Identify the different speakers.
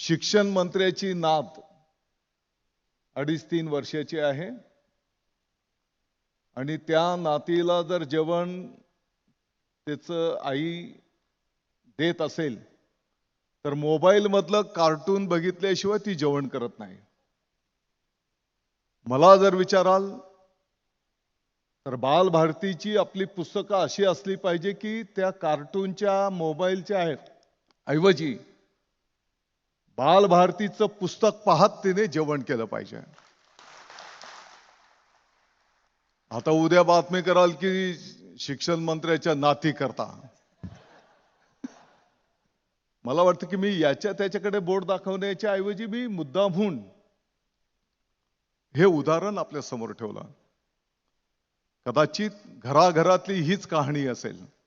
Speaker 1: शिक्षण मंत्र्याची नात अडीच तीन वर्षाची आहे. आणि त्या नातीला जर जेवण त्याचं आई देत असेल तर मोबाईलमधलं कार्टून बघितल्याशिवाय ती जेवण करत नाही. मला जर विचाराल तर बालभारतीची आपली पुस्तकं अशी असली पाहिजे की त्या कार्टूनच्या मोबाईलच्या ऐवजी बालभारतीचं पुस्तक पाहत तिने जेवण केलं पाहिजे. आता उद्या बातमी कराल की शिक्षण मंत्र्याच्या नाती करता. मला वाटतं की मी याच्या त्याच्याकडे बोट दाखवण्याच्या ऐवजी मी मुद्दामहून हे उदाहरण आपल्यासमोर ठेवलं. कदाचित घराघरातली हीच कहाणी असेल.